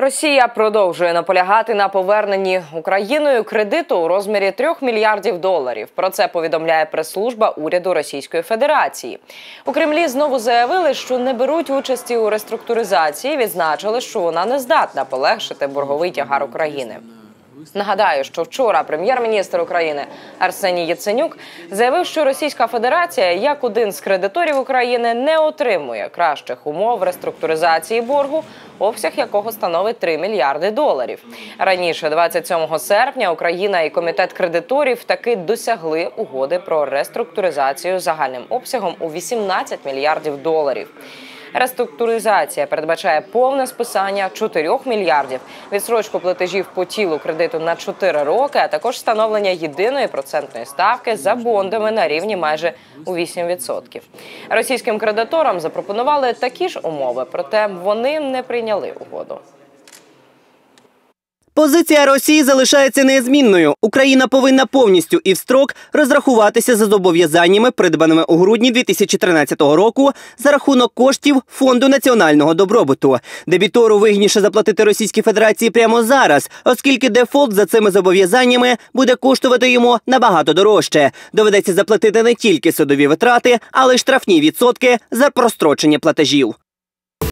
Росія продовжує наполягати на поверненні Україною кредиту у розмірі 3 мільярдів доларів. Про це повідомляє прес-служба уряду Російської Федерації. У Кремлі знову заявили, що не беруть участі у реструктуризації. Відзначили, що вона не здатна полегшити борговий тягар України. Нагадаю, що вчора прем'єр-міністр України Арсеній Яценюк заявив, що Російська Федерація, як один з кредиторів України, не отримує кращих умов реструктуризації боргу, обсяг якого становить 3 мільярди доларів. Раніше, 27 серпня, Україна і комітет кредиторів таки досягли угоди про реструктуризацію загальним обсягом у 18 мільярдів доларів. Реструктуризація передбачає повне списання 4 мільярдів, відсрочку платежів по тілу кредиту на 4 роки, а також встановлення єдиної процентної ставки за бондами на рівні майже у 8%. Російським кредиторам запропонували такі ж умови, проте вони не прийняли угоду. Позиція Росії залишається незмінною. Україна повинна повністю і в строк розрахуватися за зобов'язаннями, придбаними у грудні 2013 року, за рахунок коштів фонду національного добробуту. Дебітору вигідніше заплатити Російській Федерації прямо зараз, оскільки дефолт за цими зобов'язаннями буде коштувати йому набагато дорожче. Доведеться заплатити не тільки судові витрати, але й штрафні відсотки за прострочення платежів.